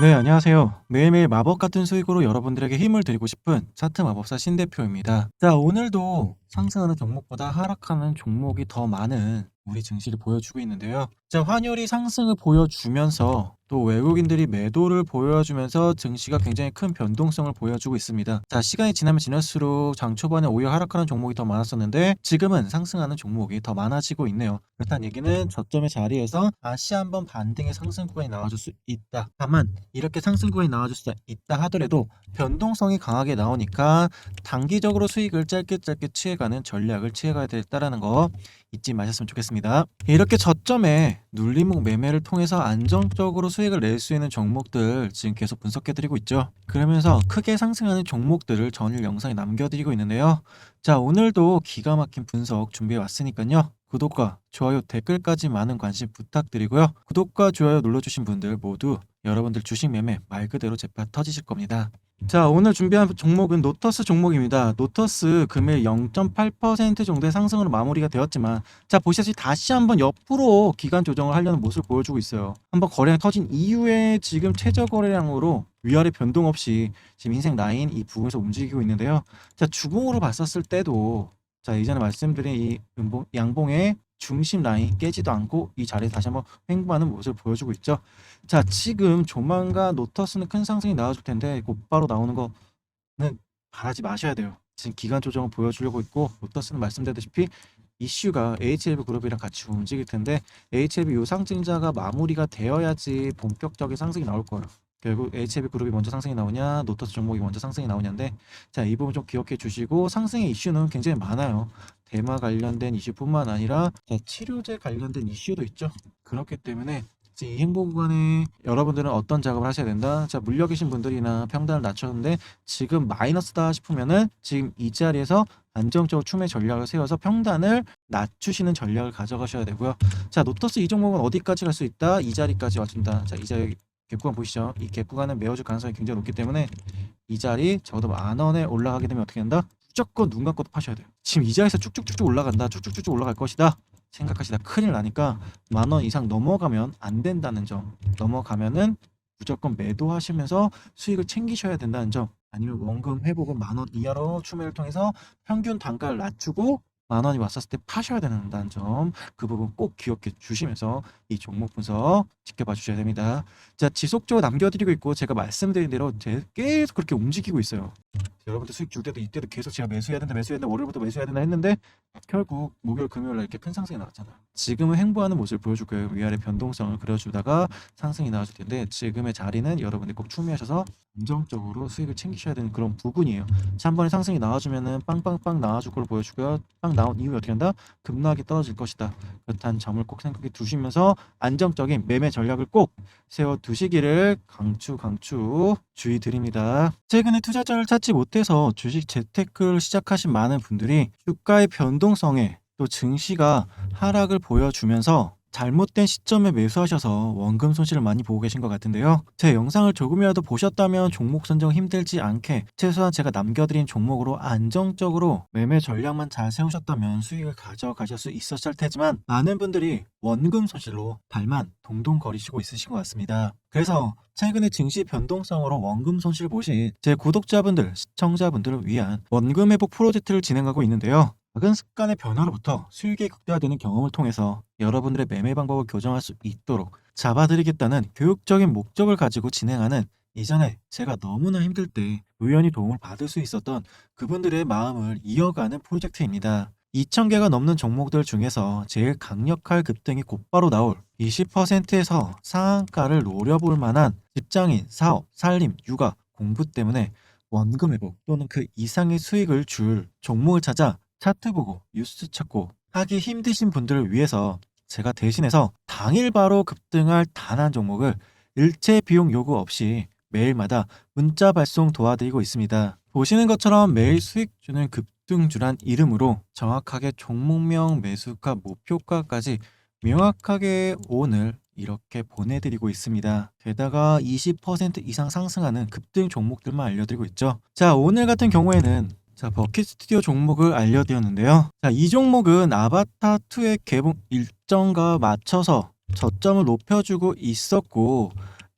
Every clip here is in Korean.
네, 안녕하세요. 매일매일 마법 같은 수익으로 여러분들에게 힘을 드리고 싶은 차트 마법사 신대표입니다. 자, 오늘도 상승하는 종목보다 하락하는 종목이 더 많은 우리 증시를 보여주고 있는데요. 자, 환율이 상승을 보여주면서 또 외국인들이 매도를 보여주면서 증시가 굉장히 큰 변동성을 보여주고 있습니다. 자, 시간이 지나면 지날수록 장 초반에 오히려 하락하는 종목이 더 많았었는데 지금은 상승하는 종목이 더 많아지고 있네요. 그렇다는 얘기는 저점의 자리에서 다시 한번 반등의 상승 구간이 나와줄 수 있다. 다만 이렇게 상승 구간이 나와줄 수 있다 하더라도 변동성이 강하게 나오니까 단기적으로 수익을 짧게 짧게 취해가는 전략을 취해가야 된다라는 거 잊지 마셨으면 좋겠습니다. 이렇게 저점에 눌림목 매매를 통해서 안정적으로 수익을 낼 수 있는 종목들 지금 계속 분석해드리고 있죠. 그러면서 크게 상승하는 종목들을 전일 영상에 남겨드리고 있는데요. 자 오늘도 기가 막힌 분석 준비해 왔으니까요. 구독과 좋아요 댓글까지 많은 관심 부탁드리고요. 구독과 좋아요 눌러주신 분들 모두 여러분들 주식 매매 말 그대로 재파 터지실 겁니다. 자 오늘 준비한 종목은 노터스 종목입니다. 노터스 금일 0.8% 정도의 상승으로 마무리가 되었지만 자 보시다시피 다시 한번 옆으로 기간 조정을 하려는 모습을 보여주고 있어요. 한번 거래량 터진 이후에 지금 최저 거래량으로 위아래 변동 없이 지금 인생 라인 이 부분에서 움직이고 있는데요. 자 주봉으로 봤었을 때도 자 이전에 말씀드린 이 양봉의 중심 라인 깨지도 않고 이 자리에서 다시 한번 횡보하는 모습을 보여주고 있죠. 자 지금 조만간 노터스는 큰 상승이 나와줄 텐데 곧바로 나오는 거는 바라지 마셔야 돼요. 지금 기간 조정을 보여주려고 있고 노터스는 말씀드렸다시피 이슈가 HLB 그룹이랑 같이 움직일 텐데 HLB 요 상승자가 마무리가 되어야지 본격적인 상승이 나올 거예요. 결국 HLB 그룹이 먼저 상승이 나오냐 노터스 종목이 먼저 상승이 나오냐인데 자 이 부분 좀 기억해 주시고 상승의 이슈는 굉장히 많아요. 대마 관련된 이슈뿐만 아니라 자, 치료제 관련된 이슈도 있죠. 그렇기 때문에 이 행보 구간에 여러분들은 어떤 작업을 하셔야 된다. 자 물려 계신 분들이나 평단을 낮췄는데 지금 마이너스다 싶으면은 지금 이 자리에서 안정적으로 추매 전략을 세워서 평단을 낮추시는 전략을 가져가셔야 되고요. 자 노터스 이 종목은 어디까지 갈 수 있다? 이 자리까지 와준다. 자 이 자리 갭 구간 보시죠. 이 갭 구간은 메워줄 가능성이 굉장히 높기 때문에 이 자리 적어도 만 원에 올라가게 되면 어떻게 된다? 무조건 눈 감고도 파셔야 돼요. 지금 이 자리에서 쭉쭉쭉쭉 올라간다. 쭉쭉쭉쭉 올라갈 것이다. 생각하시다 큰일 나니까 만 원 이상 넘어가면 안 된다는 점. 넘어가면은 무조건 매도하시면서 수익을 챙기셔야 된다는 점. 아니면 원금 회복은 만 원 이하로 추매를 통해서 평균 단가를 낮추고 만 원이 왔었을 때 파셔야 된다는 점. 그 부분 꼭 기억해 주시면서 이 종목 분석 지켜봐 주셔야 됩니다. 자, 지속적으로 남겨드리고 있고 제가 말씀드린 대로 제- 계속 그렇게 움직이고 있어요. 여러분들 수익 줄 때도 이때도 계속 제가 매수해야 된다 매수해야 된다 월요일부터 매수해야 된다 했는데 결국 목요일 금요일 날 이렇게 큰 상승이 나왔잖아요. 지금은 횡보하는 모습을 보여줄 거예요. 위아래 변동성을 그려주다가 상승이 나와줄 텐데 지금의 자리는 여러분들이 꼭 추미하셔서 안정적으로 수익을 챙기셔야 되는 그런 부분이에요. 자, 한 번에 상승이 나와주면은 빵빵빵 나와줄 걸 보여주고요. 빵 나온 이후에 어떻게 한다? 급락하게 떨어질 것이다. 그렇다는 점을 꼭 생각해 두시면서 안정적인 매매 전략을 꼭 세워 두시기를 강추 강추 주의 드립니다. 최근에 투자자를 찾지 못해서 주식 재테크를 시작하신 많은 분들이 주가의 변동성에 또 증시가 하락을 보여주면서 잘못된 시점에 매수하셔서 원금 손실을 많이 보고 계신 것 같은데요. 제 영상을 조금이라도 보셨다면 종목 선정 힘들지 않게 최소한 제가 남겨드린 종목으로 안정적으로 매매 전략만 잘 세우셨다면 수익을 가져가실 수 있었을 테지만 많은 분들이 원금 손실로 발만 동동 거리시고 있으신 것 같습니다. 그래서 최근에 증시 변동성으로 원금 손실 보신 제 구독자분들, 시청자분들을 위한 원금 회복 프로젝트를 진행하고 있는데요. 작은 습관의 변화로부터 수익이 극대화되는 경험을 통해서 여러분들의 매매 방법을 교정할 수 있도록 잡아드리겠다는 교육적인 목적을 가지고 진행하는 이전에 제가 너무나 힘들 때 우연히 도움을 받을 수 있었던 그분들의 마음을 이어가는 프로젝트입니다. 2,000개가 넘는 종목들 중에서 제일 강력할 급등이 곧바로 나올 20%에서 상한가를 노려볼 만한 직장인, 사업, 살림, 육아, 공부 때문에 원금 회복 또는 그 이상의 수익을 줄 종목을 찾아 차트 보고 뉴스 찾고 하기 힘드신 분들을 위해서 제가 대신해서 당일 바로 급등할 단 한 종목을 일체 비용 요구 없이 매일마다 문자 발송 도와드리고 있습니다. 보시는 것처럼 매일 수익 주는 급등주란 이름으로 정확하게 종목명 매수가 목표가까지 명확하게 오늘 이렇게 보내드리고 있습니다. 게다가 20% 이상 상승하는 급등 종목들만 알려드리고 있죠. 자, 오늘 같은 경우에는 자, 버킷 스튜디오 종목을 알려드렸는데요. 자, 이 종목은 아바타2의 개봉 일정과 맞춰서 저점을 높여주고 있었고,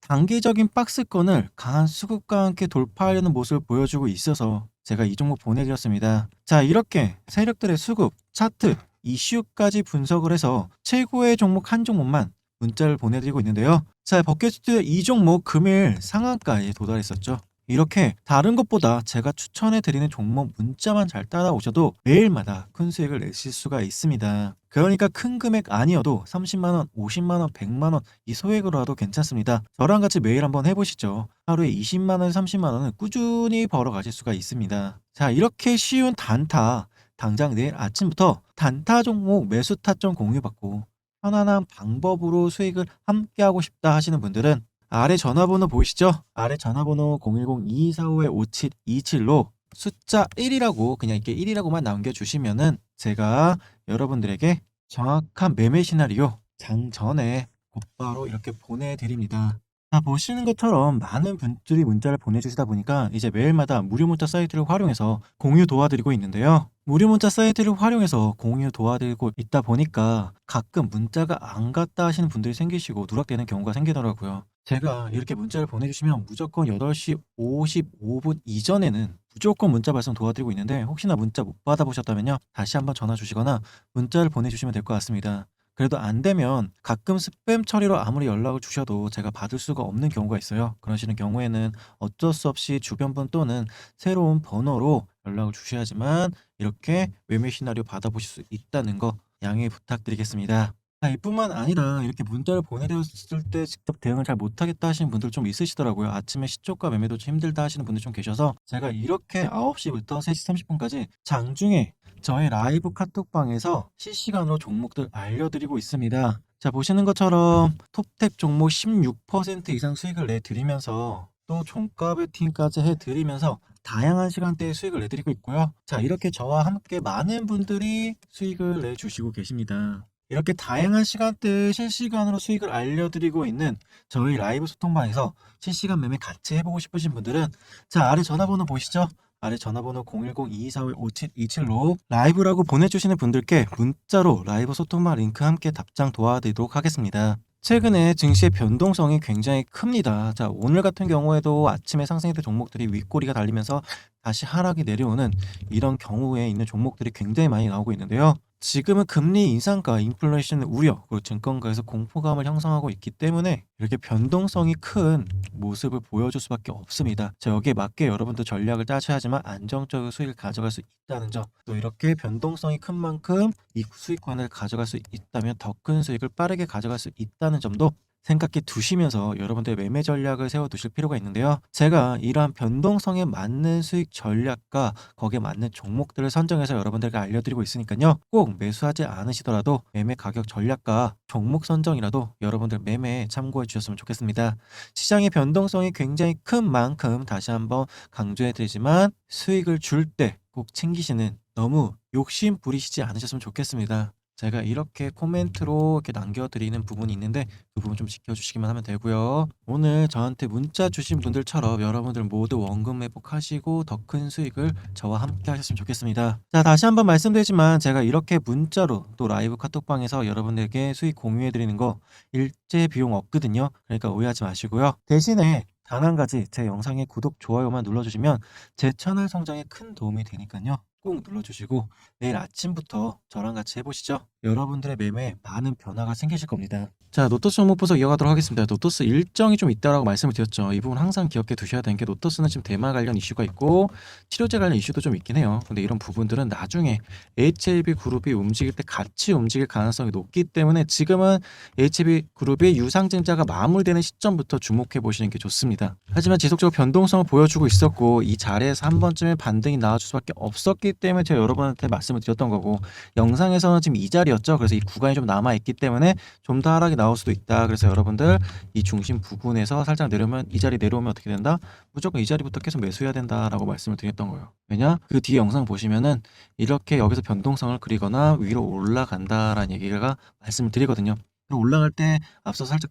단기적인 박스권을 강한 수급과 함께 돌파하려는 모습을 보여주고 있어서 제가 이 종목 보내드렸습니다. 자, 이렇게 세력들의 수급, 차트, 이슈까지 분석을 해서 최고의 종목 한 종목만 문자를 보내드리고 있는데요. 자, 버켓스튜디오 이 종목 금일 상한가에 도달했었죠. 이렇게 다른 것보다 제가 추천해 드리는 종목 문자만 잘 따라오셔도 매일마다 큰 수익을 내실 수가 있습니다. 그러니까 큰 금액 아니어도 30만원, 50만원, 100만원 이 소액으로라도 괜찮습니다. 저랑 같이 매일 한번 해보시죠. 하루에 20만원, 30만원은 꾸준히 벌어가실 수가 있습니다. 자, 이렇게 쉬운 단타, 당장 내일 아침부터 단타 종목 매수 타점 공유받고 편안한 방법으로 수익을 함께하고 싶다 하시는 분들은 아래 전화번호 보이시죠? 아래 전화번호 010-2245-5727로 숫자 1이라고 그냥 이렇게 1이라고만 남겨주시면은 제가 여러분들에게 정확한 매매 시나리오 장 전에 곧바로 이렇게 보내드립니다. 자, 보시는 것처럼 많은 분들이 문자를 보내주시다 보니까 이제 매일마다 무료 문자 사이트를 활용해서 공유 도와드리고 있는데요. 무료 문자 사이트를 활용해서 공유 도와드리고 있다 보니까 가끔 문자가 안 갔다 하시는 분들이 생기시고 누락되는 경우가 생기더라고요. 제가 이렇게 문자를 보내주시면 무조건 8시 55분 이전에는 무조건 문자 발송 도와드리고 있는데 혹시나 문자 못 받아보셨다면요. 다시 한번 전화 주시거나 문자를 보내주시면 될 것 같습니다. 그래도 안 되면 가끔 스팸 처리로 아무리 연락을 주셔도 제가 받을 수가 없는 경우가 있어요. 그러시는 경우에는 어쩔 수 없이 주변 분 또는 새로운 번호로 연락을 주셔야지만 이렇게 매매 시나리오 받아보실 수 있다는 거 양해 부탁드리겠습니다. 아, 이뿐만 아니라 이렇게 문자를 보내드렸을 때 직접 대응을 잘 못하겠다 하시는 분들 좀 있으시더라고요. 아침에 시초가 매매도 좀 힘들다 하시는 분들 좀 계셔서 제가 이렇게 9시부터 3시 30분까지 장중에 저의 라이브 카톡방에서 실시간으로 종목들 알려드리고 있습니다. 자, 보시는 것처럼 톱탭 종목 16% 이상 수익을 내드리면서 또 종가 베팅까지 해드리면서 다양한 시간대에 수익을 내드리고 있고요. 자, 이렇게 저와 함께 많은 분들이 수익을 내주시고 계십니다. 이렇게 다양한 시간대에 실시간으로 수익을 알려드리고 있는 저희 라이브 소통방에서 실시간 매매 같이 해보고 싶으신 분들은 자 아래 전화번호 보시죠. 아래 전화번호 010-2245-5727로 라이브라고 보내주시는 분들께 문자로 라이브 소통방 링크 함께 답장 도와드리도록 하겠습니다. 최근에 증시의 변동성이 굉장히 큽니다. 자, 오늘 같은 경우에도 아침에 상승했던 종목들이 윗꼬리가 달리면서 다시 하락이 내려오는 이런 경우에 있는 종목들이 굉장히 많이 나오고 있는데요. 지금은 금리 인상과 인플레이션 우려, 그리고 증권가에서 공포감을 형성하고 있기 때문에 이렇게 변동성이 큰 모습을 보여줄 수밖에 없습니다. 자, 여기에 맞게 여러분도 전략을 짜셔야지만 안정적인 수익을 가져갈 수 있다는 점, 또 이렇게 변동성이 큰 만큼 이 수익권을 가져갈 수 있다면 더 큰 수익을 빠르게 가져갈 수 있다는 점도 생각해 두시면서 여러분들의 매매 전략을 세워 두실 필요가 있는데요. 제가 이러한 변동성에 맞는 수익 전략과 거기에 맞는 종목들을 선정해서 여러분들에게 알려드리고 있으니까요. 꼭 매수하지 않으시더라도 매매 가격 전략과 종목 선정이라도 여러분들 매매에 참고해 주셨으면 좋겠습니다. 시장의 변동성이 굉장히 큰 만큼 다시 한번 강조해 드리지만 수익을 줄 때 꼭 챙기시는 너무 욕심 부리시지 않으셨으면 좋겠습니다. 제가 이렇게 코멘트로 이렇게 남겨드리는 부분이 있는데 그 부분 좀 지켜주시기만 하면 되고요. 오늘 저한테 문자 주신 분들처럼 여러분들 모두 원금 회복하시고 더 큰 수익을 저와 함께 하셨으면 좋겠습니다. 자 다시 한번 말씀드리지만 제가 이렇게 문자로 또 라이브 카톡방에서 여러분들에게 수익 공유해드리는 거 일제 비용 없거든요. 그러니까 오해하지 마시고요. 대신에 단 한 가지 제 영상에 구독, 좋아요만 눌러주시면 제 채널 성장에 큰 도움이 되니까요. 꼭 눌러주시고 내일 아침부터 저랑 같이 해보시죠. 여러분들의 매매에 많은 변화가 생기실 겁니다. 자, 노토스 종목 분석 이어가도록 하겠습니다. 노토스 일정이 좀 있다라고 말씀을 드렸죠. 이 부분 항상 기억해 두셔야 되는 게 노토스는 지금 대마 관련 이슈가 있고 치료제 관련 이슈도 좀 있긴 해요. 근데 이런 부분들은 나중에 HLB 그룹이 움직일 때 같이 움직일 가능성이 높기 때문에 지금은 HLB 그룹이 유상증자가 마무리되는 시점부터 주목해 보시는 게 좋습니다. 하지만 지속적으로 변동성을 보여주고 있었고 이 자리에서 한 번쯤에 반등이 나와줄 수밖에 없었기 때문에 제가 여러분한테 말씀을 드렸던 거고 영상에서는 지금 이 자리였죠. 그래서 이 구간이 좀 남아 있기 때문에 좀 더 하락이 나올 수도 있다. 그래서 여러분들 이 중심 부분에서 살짝 내려오면 이 자리 내려오면 어떻게 된다? 무조건 이 자리부터 계속 매수해야 된다라고 말씀을 드렸던 거예요. 왜냐? 그 뒤에 영상 보시면은 이렇게 여기서 변동성을 그리거나 위로 올라간다라는 얘기가 말씀을 드리거든요. 올라갈 때 앞서 살짝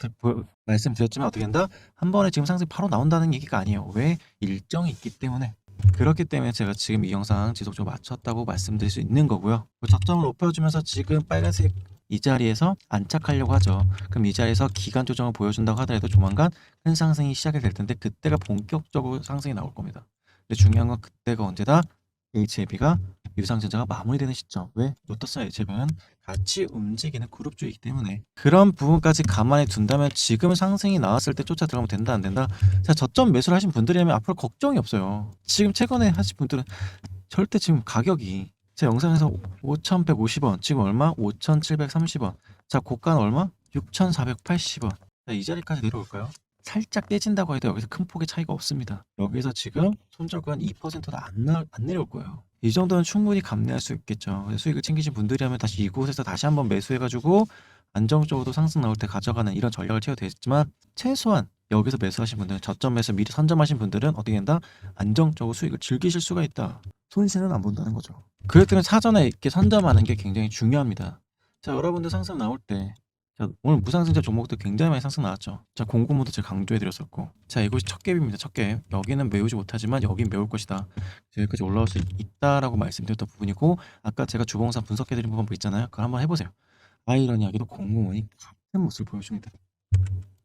말씀드렸지만 어떻게 된다? 한 번에 지금 상승 바로 나온다는 얘기가 아니에요. 왜? 일정이 있기 때문에. 그렇기 때문에 제가 지금 이 영상 지속적으로 맞췄다고 말씀드릴 수 있는 거고요. 그 저점을 높여주면서 지금 빨간색 이 자리에서 안착하려고 하죠. 그럼 이 자리에서 기간 조정을 보여준다고 하더라도 조만간 큰 상승이 시작이 될 텐데 그때가 본격적으로 상승이 나올 겁니다. 근데 중요한 건 그때가 언제다? HLB가 유상증자가 마무리되는 시점. 왜? 로터스와 HLB는 같이 움직이는 그룹주이기 때문에 그런 부분까지 감안해 둔다면 지금 상승이 나왔을 때 쫓아 들어가면 된다 안 된다? 자 저점 매수를 하신 분들이라면 앞으로 걱정이 없어요. 지금 최근에 하신 분들은 절대 지금 가격이 제 영상에서 5,150원 지금 얼마? 5,730원 자 고가는 얼마? 6,480원 자, 이 자리까지 내려올까요? 살짝 깨진다고 해도 여기서 큰 폭의 차이가 없습니다. 여기서 지금 손절가 한 2%도 안, 나, 안 내려올 거예요. 이 정도는 충분히 감내할 수 있겠죠. 수익을 챙기신 분들이라면 다시 이곳에서 다시 한번 매수해가지고 안정적으로 상승 나올 때 가져가는 이런 전략을 채워도 되겠지만 최소한 여기서 매수하신 분들, 저점 매수 미리 선점하신 분들은 어떻게 된다? 안정적으로 수익을 즐기실 수가 있다. 손실은 안 본다는 거죠. 그럴 때는 사전에 이렇게 선점하는 게 굉장히 중요합니다. 자, 여러분들 상승 나올 때 자, 오늘 무상승자 종목도 굉장히 많이 상승 나왔죠. 자, 공고모도 제가 강조해드렸었고. 자, 이곳이 첫 갭입니다. 첫 갭. 여기는 메우지 못하지만 여긴 메울 것이다. 여기까지 올라올 수 있다라고 말씀드렸던 부분이고, 아까 제가 주봉상 분석해드린 부분 있잖아요. 그걸 한번 해보세요. 아이러니하게도 공무원이 같은 모습을 보여줍니다.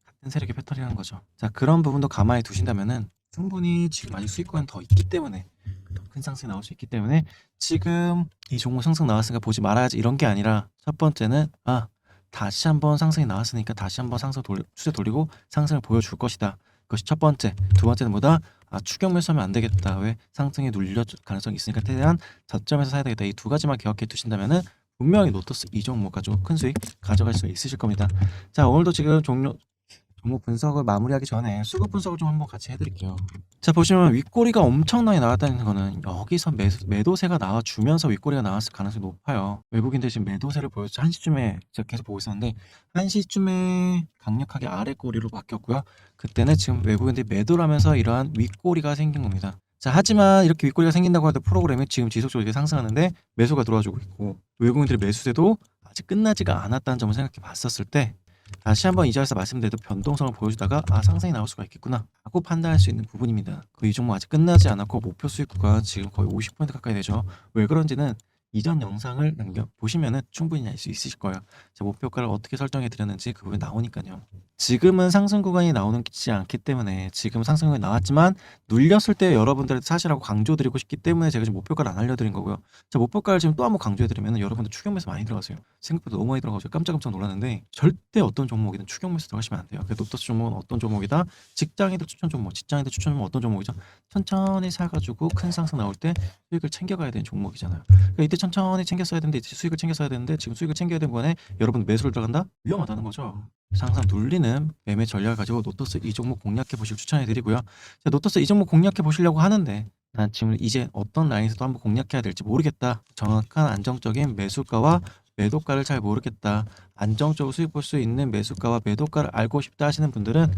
같은 세력의 패턴이라는 거죠. 자, 그런 부분도 가만히 두신다면은 충분히 지금 아직 수익권 더 있기 때문에 더큰 상승이 나올 수 있기 때문에 지금 이 종목 상승 나왔으니까 보지 말아야지 이런 게 아니라 첫 번째는 아 다시 한번 상승이 나왔으니까 다시 한번 상승 돌 추세 돌리고 상승을 보여줄 것이다. 그것이 첫 번째. 두 번째는 뭐다? 아 추격 매수하면 안 되겠다. 왜 상승이 눌려 가능성이 있으니까 최대한 저점에서 사야 되겠다. 이 두 가지만 기억해 두신다면은 분명히 노트스 이 종목 가지고 큰 수익 가져갈 수 있으실 겁니다. 자 오늘도 지금 종료 종목 분석을 마무리하기 전에 수급 분석을 좀 한번 같이 해드릴게요. 자 보시면 윗꼬리가 엄청나게 나왔다는 거는 여기서 매, 매도세가 나와주면서 윗꼬리가 나왔을 가능성이 높아요. 외국인들 지금 매도세를 보여서 1시쯤에 제가 계속 보고 있었는데 1시쯤에 강력하게 아래 꼬리로 바뀌었고요. 그때는 지금 외국인들이 매도를 하면서 이러한 윗꼬리가 생긴 겁니다. 자 하지만 이렇게 윗꼬리가 생긴다고 해도 프로그램이 지금 지속적으로 이렇게 상승하는데 매수가 들어와주고 있고 외국인들의 매수세도 아직 끝나지가 않았다는 점을 생각해 봤었을 때 다시 한번 이 자리에서 말씀드려도 변동성을 보여주다가 아 상승이 나올 수가 있겠구나 하고 판단할 수 있는 부분입니다. 그 이 종목 아직 끝나지 않았고 목표 수익 구간 지금 거의 50% 가까이 되죠. 왜 그런지는 이전 영상을 남겨 보시면은 충분히 알 수 있으실 거예요. 제 목표가를 어떻게 설정해 드렸는지 그 부분 나오니까요. 지금은 상승 구간이 나오는지 않기 때문에 지금 상승 구간이 나왔지만 눌렸을 때 여러분들한테 사실하고 강조드리고 싶기 때문에 제가 지금 목표가를 안 알려드린 거고요. 자 목표가를 지금 또 한번 강조해드리면 여러분들 추격 매수 많이 들어가세요. 생각보다 너무 많이 들어가서 깜짝깜짝 놀랐는데 절대 어떤 종목이든 추격 매수 들어가시면 안 돼요. 그 노트스 종목은 어떤 종목이다? 직장인들 추천 종목, 직장인들 추천 종목 어떤 종목이죠? 천천히 사가지고 큰 상승 나올 때 수익을 챙겨가야 되는 종목이잖아요. 그러니까 이때 천천히 챙겼어야 되는데 이제 수익을 챙겼어야 되는데 지금 수익을 챙겨야 되는 거에 여러분 매수를 들어간다? 위험하다는 거죠. 항상 눌리는 매매 전략을 가지고 노토스 이 종목 공략해 보실 추천해 드리고요. 자, 노토스 이 종목 공략해 보시려고 하는데 난 지금 이제 어떤 라인에서도 한번 공략해야 될지 모르겠다. 정확한 안정적인 매수가와 매도가를 잘 모르겠다. 안정적으로 수익 볼 수 있는 매수가와 매도가를 알고 싶다 하시는 분들은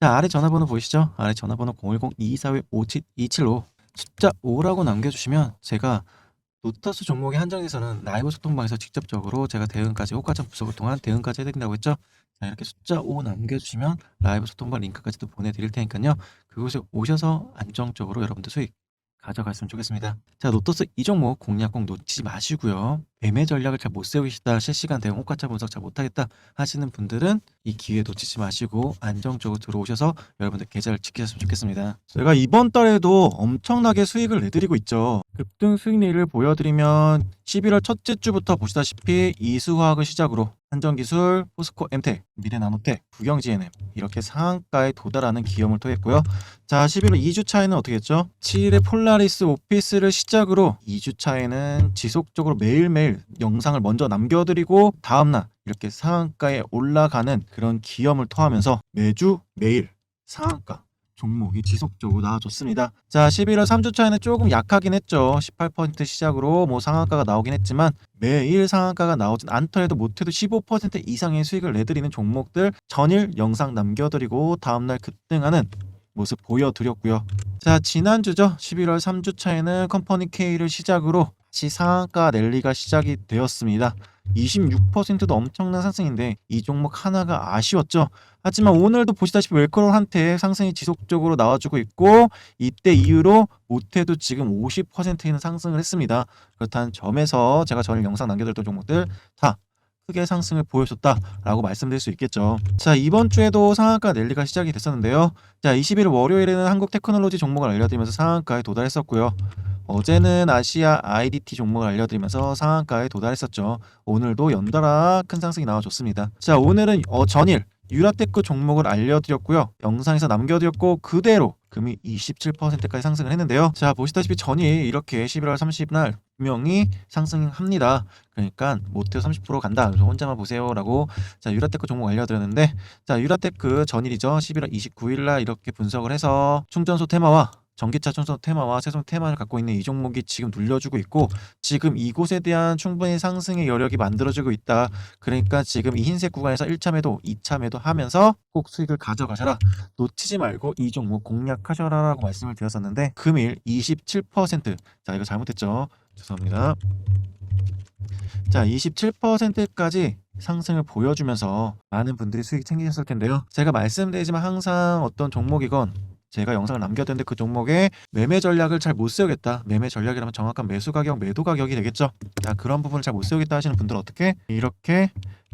자, 아래 전화번호 보이시죠? 아래 전화번호 010-2245-5725 숫자 5라고 남겨주시면 제가 노터스 종목의 한정에서는 라이브 소통방에서 직접적으로 제가 대응까지 호가점 분석을 통한 대응까지 해드린다고 했죠. 자 이렇게 숫자 5 남겨주시면 라이브 소통방 링크까지도 보내드릴 테니까요. 그곳에 오셔서 안정적으로 여러분들 수익 가져갔으면 좋겠습니다. 자 노터스 이 종목 공략 꼭 놓치지 마시고요. 매매 전략을 잘 못 세우시다 실시간 대응 호가차 분석 잘 못하겠다 하시는 분들은 이 기회 놓치지 마시고 안정적으로 들어오셔서 여러분들 계좌를 지키셨으면 좋겠습니다. 제가 이번 달에도 엄청나게 수익을 내드리고 있죠. 급등 수익률을 보여드리면 11월 첫째 주부터 보시다시피 이수화학을 시작으로 한정기술, 포스코 엠텍, 미래나노텍, 부경GNM 이렇게 상한가에 도달하는 기염을 토했고요. 자 11월 2주 차에는 어떻게 했죠? 7일에 폴라리스 오피스를 시작으로 2주 차에는 지속적으로 매일매일 영상을 먼저 남겨드리고 다음날 이렇게 상한가에 올라가는 그런 기염을 토하면서 매주 매일 상한가 종목이 지속적으로 나와줬습니다. 자, 11월 3주 차에는 조금 약하긴 했죠. 18% 시작으로 뭐 상한가가 나오긴 했지만 매일 상한가가 나오진 않더라도 못해도 15% 이상의 수익을 내드리는 종목들 전일 영상 남겨드리고 다음날 급등하는 모습 보여드렸고요. 자, 지난주죠. 11월 3주 차에는 컴퍼니 K를 시작으로 다시 상한가 랠리가 시작이 되었습니다. 26%도 엄청난 상승인데 이 종목 하나가 아쉬웠죠. 하지만 오늘도 보시다시피 웰커런한테 상승이 지속적으로 나와주고 있고 이때 이후로 못해도 지금 50%는 상승을 했습니다. 그렇다는 점에서 제가 전일 영상 남겨드렸던 종목들 다 크게 상승을 보여줬다라고 말씀드릴 수 있겠죠. 자, 이번 주에도 상한가 랠리가 시작이 됐었는데요. 자, 20일 월요일에는 한국 테크놀로지 종목을 알려드리면서 상한가에 도달했었고요. 어제는 아시아 IDT 종목을 알려드리면서 상한가에 도달했었죠. 오늘도 연달아 큰 상승이 나와줬습니다. 자, 오늘은 어, 전일 유라테크 종목을 알려드렸고요. 영상에서 남겨드렸고 그대로 금이 27%까지 상승을 했는데요. 자 보시다시피 전일 이렇게 11월 30날 분명히 상승합니다. 그러니까 모태어 30% 간다. 그래서 혼자만 보세요라고 자 유라테크 종목 알려드렸는데 자 유라테크 전일이죠. 11월 29일 날 이렇게 분석을 해서 충전소 테마와 전기차 충전소 테마와 세송 테마를 갖고 있는 이 종목이 지금 눌려주고 있고 지금 이곳에 대한 충분히 상승의 여력이 만들어지고 있다. 그러니까 지금 이 흰색 구간에서 1차 매도, 2차 매도 하면서 꼭 수익을 가져가셔라. 놓치지 말고 이 종목 공략하셔라 라고 말씀을 드렸었는데 금일 27%. 자, 이거 잘못했죠. 죄송합니다. 자, 27%까지 상승을 보여주면서 많은 분들이 수익 챙기셨을 텐데요. 제가 말씀드리지만 항상 어떤 종목이건 제가 영상을 남겨뒀는데 그 종목의 매매 전략을 잘 못 세우겠다. 매매 전략이라면 정확한 매수 가격, 매도 가격이 되겠죠. 자, 그런 부분을 잘 못 세우겠다 하시는 분들은 어떻게 이렇게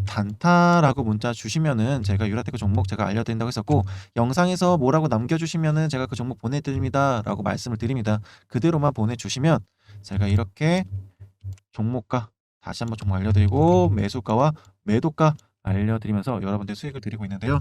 단타라고 문자 주시면은 제가 유라테크 종목 제가 알려드린다고 했었고 영상에서 뭐라고 남겨주시면은 제가 그 종목 보내드립니다라고 말씀을 드립니다. 그대로만 보내주시면 제가 이렇게 종목가 다시 한번 종목 알려드리고 매수가와 매도가 알려드리면서 여러분들 수익을 드리고 있는데요.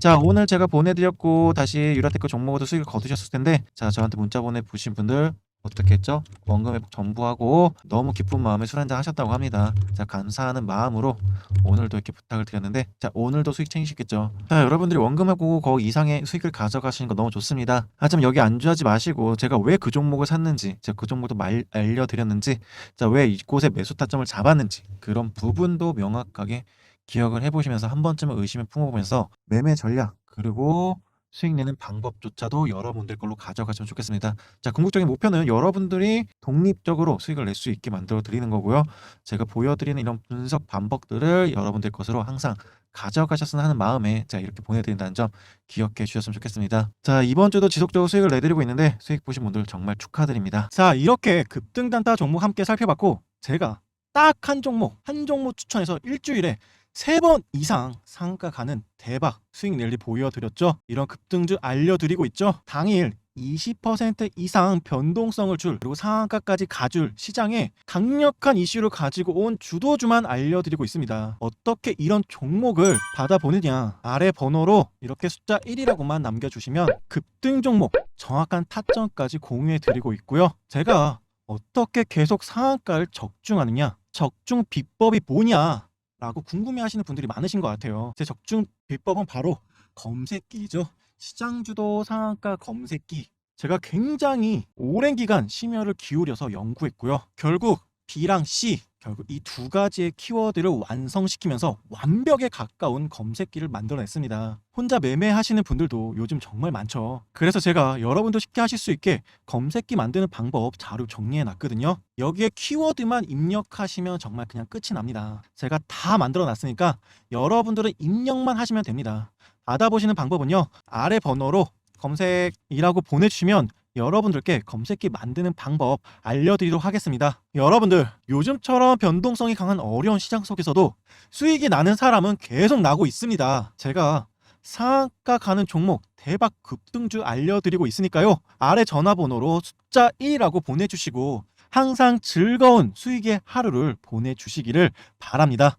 자 오늘 제가 보내드렸고 다시 유라테크 종목으로 수익을 거두셨을 텐데 자 저한테 문자 보내보신 분들 어떻게 했죠? 원금 회복 전부하고 너무 기쁜 마음에 술 한잔 하셨다고 합니다. 자 감사하는 마음으로 오늘도 이렇게 부탁을 드렸는데 자 오늘도 수익 챙기시겠죠? 자 여러분들이 원금 회복 거기 이상의 수익을 가져가시는 거 너무 좋습니다. 하지만 여기 안주하지 마시고 제가 왜 그 종목을 샀는지 제가 그 종목도 말, 알려드렸는지 자 왜 이곳에 매수 타점을 잡았는지 그런 부분도 명확하게 기억을 해보시면서 한 번쯤은 의심을 품어보면서 매매 전략 그리고 수익 내는 방법조차도 여러분들 걸로 가져가시면 좋겠습니다. 자, 궁극적인 목표는 여러분들이 독립적으로 수익을 낼 수 있게 만들어 드리는 거고요. 제가 보여드리는 이런 분석 반복들을 여러분들 것으로 항상 가져가셨으면 하는 마음에 제가 이렇게 보내드린다는 점 기억해 주셨으면 좋겠습니다. 자, 이번 주도 지속적으로 수익을 내드리고 있는데 수익 보신 분들 정말 축하드립니다. 자, 이렇게 급등 단타 종목 함께 살펴봤고 제가 딱 한 종목, 한 종목 추천해서 일주일에 세 번 이상 상가 가는 대박 수익 랠리 보여드렸죠. 이런 급등주 알려드리고 있죠. 당일 20% 이상 변동성을 줄 그리고 상한가까지 가줄 시장에 강력한 이슈를 가지고 온 주도주만 알려드리고 있습니다. 어떻게 이런 종목을 받아보느냐 아래 번호로 이렇게 숫자 1이라고만 남겨주시면 급등 종목 정확한 타점까지 공유해드리고 있고요. 제가 어떻게 계속 상한가를 적중하느냐 적중 비법이 뭐냐 라고 궁금해하시는 분들이 많으신 것 같아요. 제 적중 비법은 바로 검색기죠. 시장주도 상한가 검색기. 제가 굉장히 오랜 기간 심혈을 기울여서 연구했고요. 결국 B랑 C, 결국 이 두 가지의 키워드를 완성시키면서 완벽에 가까운 검색기를 만들어냈습니다. 혼자 매매하시는 분들도 요즘 정말 많죠. 그래서 제가 여러분도 쉽게 하실 수 있게 검색기 만드는 방법 자료 정리해 놨거든요. 여기에 키워드만 입력하시면 정말 그냥 끝이 납니다. 제가 다 만들어 놨으니까 여러분들은 입력만 하시면 됩니다. 받아보시는 방법은요. 아래 번호로 검색이라고 보내주시면 여러분들께 검색기 만드는 방법 알려드리도록 하겠습니다. 여러분들, 요즘처럼 변동성이 강한 어려운 시장 속에서도 수익이 나는 사람은 계속 나고 있습니다. 제가 상한가 가는 종목 대박 급등주 알려드리고 있으니까요. 아래 전화번호로 숫자 1이라고 보내주시고 항상 즐거운 수익의 하루를 보내주시기를 바랍니다.